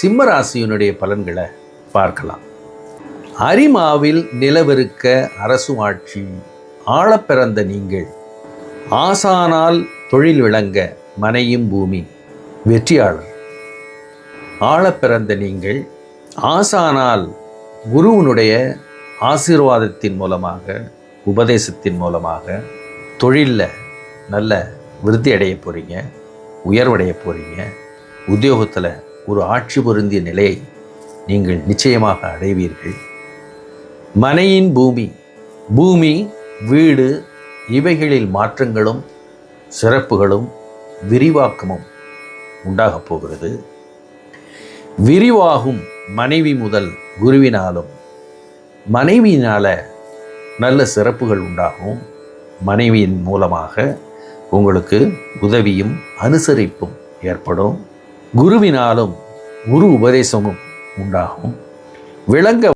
சிம்ம ராசியினுடைய பலன்களை பார்க்கலாம். அரிமாவில் நிலவிருக்க அரசு ஆட்சி ஆழப்பிறந்த நீங்கள் ஆசானால் தொழில் விளங்க மனையும் பூமி வெற்றியாளர். ஆழப்பிறந்த நீங்கள் ஆசானால் குருவினுடைய ஆசீர்வாதத்தின் மூலமாக உபதேசத்தின் மூலமாக தொழிலில் நல்ல விருத்தி அடைய போகிறீங்க உயர்வடைய போகிறீங்க உத்தியோகத்தில் ஒரு ஆட்சி பொருந்திய நிலையை நீங்கள் நிச்சயமாக அடைவீர்கள். மனையின் பூமி பூமி வீடு இவைகளில் மாற்றங்களும் சிறப்புகளும் விரிவாக்கமும் உண்டாகப் போகிறது. விரிவாகும் மனைவி முதல் குருவினாலும் மனைவியினால் நல்ல சிறப்புகள் உண்டாகும். மனைவியின் மூலமாக உங்களுக்கு உதவியும் அனுசரிப்பும் ஏற்படும். குருவினாலும் குரு உபதேசமும் உண்டாகும். விளங்க